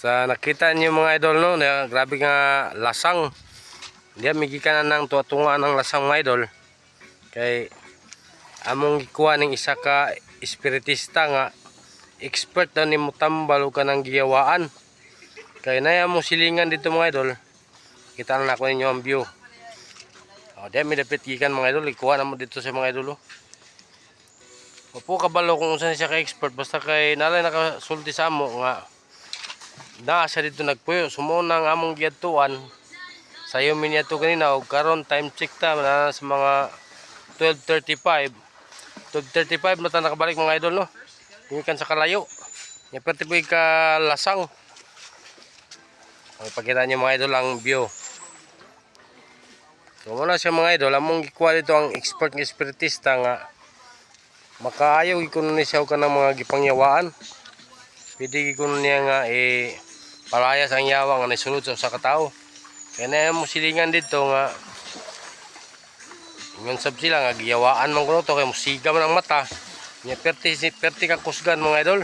Sa nakita niyo mga idol no, grabe nga lasang. Diya migikan na ng tuwa ng lasang mga idol. Kay among gikuha ning isa ka espiritista nga expert na ni mutambal ug kanang giyawaan. Kay naya mo silingan dito mga idol. Kita na nako ninyo ang view. Oh, diya mi dapat gikan mga idol, ikuha na mo dito sa mga idol. oh. Opo kabalo kung unsa siya ka expert basta kay nalay nakasulti sa amo nga na siya dito nagpuyo. Sumo nang among giadtuan sayo mi niya to kanina og karon time check ta na sa mga 12:35 12:35 na ta nakabalik mga idol no? Tingin sa kalayo. Nya perti po ka lasang ang pakita niyo mga idol ang view. So muna siya mga idol, among gikuha dito ang expert nga espiritista nga makaayaw gikuno ni siya og kanang mga gipangyawaan. Pwede gikuno niya nga eh palayas ang yawa nga nasulod sa usa ka na mo silingan dito nga Ingon sab sila nga giyawaan man kuno to kay musiga man ang mata. Nya perti perti ka kusgan mga idol.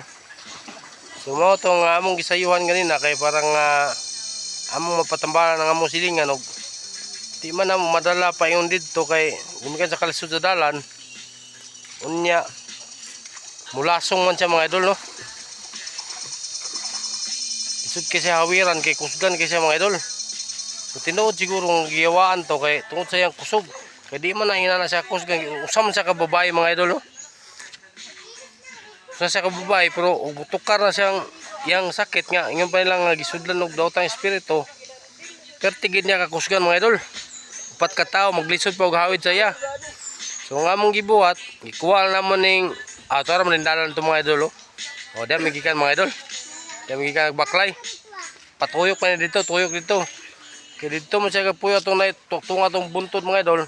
So mao to nga among gisayuhan ganina kay parang nga among mapatambalan ang among silingan og di man na madala pa yung dito kay gumikan sa kalisod sa dalan unya mulasong man siya mga idol no isod kasi hawiran kay kusgan kasi mga idol. So tinuod siguro ang giyawaan to kay tungod sa iyang kusog. Kay di man na ina na siya kusgan usam siya ka babae mga idol no usam siya ka babae pero tukar na siyang yang sakit nga. Ingon pa nilang gisudlan og daw tang espiritu pertigid niya kakusgan mga idol. Upat ka tao maglisod pa og hawid sa iya. So nga mong gibuhat ikuha na mo ning ah tara man dalan mga idol oh. O diyan magikan mga idol diyan magikan baklay. Patuyok pa dito tuyok dito. Kaya dito mo siya kapuyo itong na tunga tong buntod mga idol.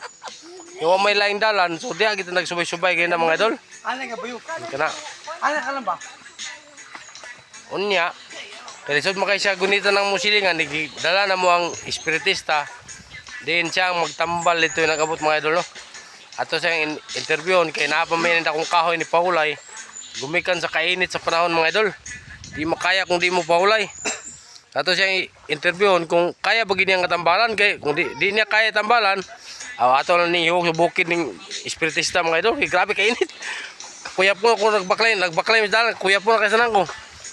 Yung may laing dalan so diya kita nagsubay-subay kaya na mga idol. Ano nga bayok? kana Ano ka lang ba? unya kaya sud makay siya gunita ng musilingan dala na mo ang espiritista. Din siya ang magtambal dito yung nagabot mga idol no? Ato siyang in- interviewon kay napamainin akong kahoy ni Paulay. Gumikan sa kainit sa panahon mga idol di makaya kung di mo Paulay ato siyang i- interviewon kung kaya ba gini ang katambalan kay kung di, di niya kaya tambalan aw ato na ni sa bukid ng espiritista mga idol kay grabe kainit kuya po kung nagbaklay nagbaklay sa dalan kuya po na kaysa ko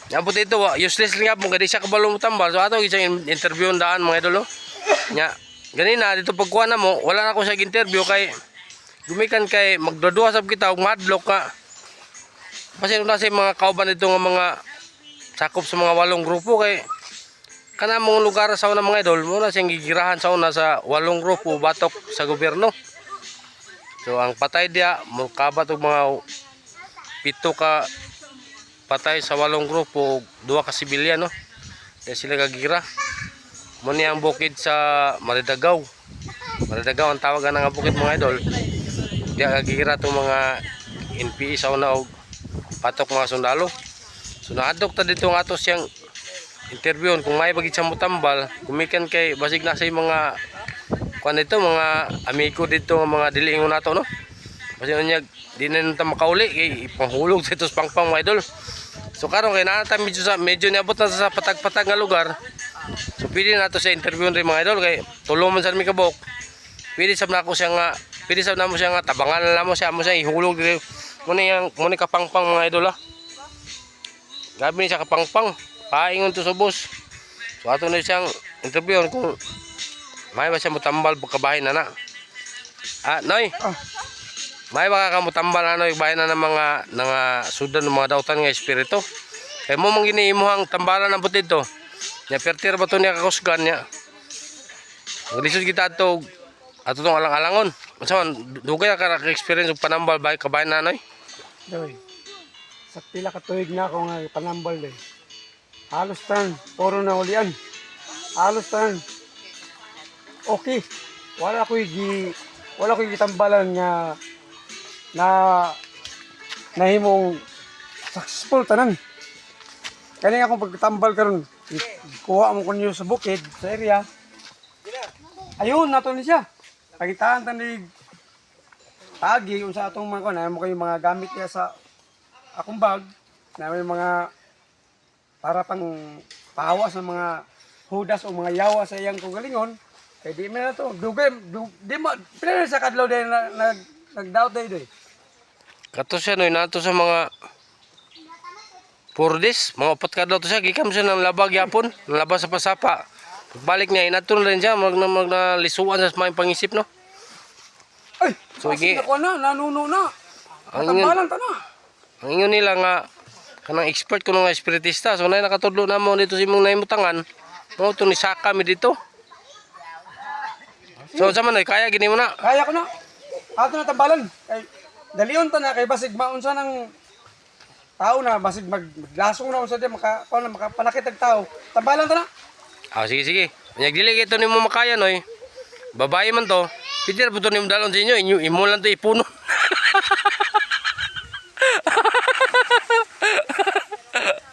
Nabot ito, useless lang nga po, gadi siya kabalo mo tambal. So ato, isang interview daan mga idol. oh. Nya, ganina, dito pagkuha na mo, wala na ako sa interview kay gumikan kay magdodua sab kita og madlock ka. Kasi na sa mga kauban dito mga sakop sa mga walong grupo kay kana mong lugar sa una mga idol mo na siyang gigirahan sa una sa walong grupo batok sa gobyerno. So ang patay dia mo kabat og mga pito ka patay sa walong grupo duha ka sibilyan no? Kaya sila kagira mo ni ang bukid sa Maridagaw. Maridagaw ang tawag nga bukid mga idol. Diya kagira tong mga NPE sa una og patok mga sundalo so naadok ta dito nga ato siyang interviewon kung may bagid siya mutambal. Kumikan kay basig na sa mga kuan dito mga amigo dito mga diliingon nato no? Kasi unya di na nata makauli kay ipanghulog sa pangpang mga idol. So karon kay nata medyo sa medyo niabot na sa patag-patag nga lugar. So pwede na to sa interview rin mga idol kay tulong man sa mi kabok. Pwede sab na ako siya nga pwede sab na mo siya nga tabangan na mo siya mo siya ihulog diri mo ni mo ni kapangpang mga idol ah gabi ni siya kapangpang paingon to sa bus so ato na siyang interview kung may ba siya mutambal pagkabahin na na ah noy Ah. may baka ka mutambal ano bahay na ng mga mga sudan ng mga dautan nga espiritu. Kaya mo mang giniimuhang tambalan ng puti to. Nya pertir ba to niya kakusgan niya. Lisod kita to ato tong alang-alangon. Unsa man dugay ka experience og panambal bay kabayan nanoy. Doy. Sa pila ka tuig na ako nga panambal doy. Halos tan, puro na ulian. Halos tan. Okay. Wala ko gi wala ko gitambalan nga na nahimong successful tanan. Kani akong pagtambal karon, kuha mo kunyo sa bukid, sa area. Ayun, nato ni siya. Pagitaan tan ni tagi kung sa atong mga kuan, mo kayo mga gamit niya sa akong bag na may mga para pang paawa sa mga hudas o mga yawa sa iyang kugalingon, kay di man na to. Dugay, du, di mo, pila na sa kadlaw din na, nag, nag-doubt day doy. Kato siya no, nato sa mga four days, mga upat ka daw to siya, gikam siya ng labag yapon, ng labas sa pasapa. Pagbalik niya, inato na rin siya, mag, na, mag na lisuan sa mga pangisip, no? Ay, So, so, igi- ako na, nanuno na. Ang Katambalan ta na. Ang ingon nila nga, kanang expert ko nga espiritista, so na nakatudlo na mo dito sa imong naimutangan, mo ito ni Saka mi dito. So, sa man, kaya gini mo na. Kaya ko na. Ato na tambalan. Kay, dalion ta na, kay basig maunsa ng tao na, basig mag, maglasong na unsa di, maka, pa na, makapanakit ang tao. Tambalan ta na. Ah, sige, sige. Nyag dili ito ni mo makaya, noy. Babae man to. Peter, puto ni mo dalon sa inyo, inyo, imo lang to ipuno.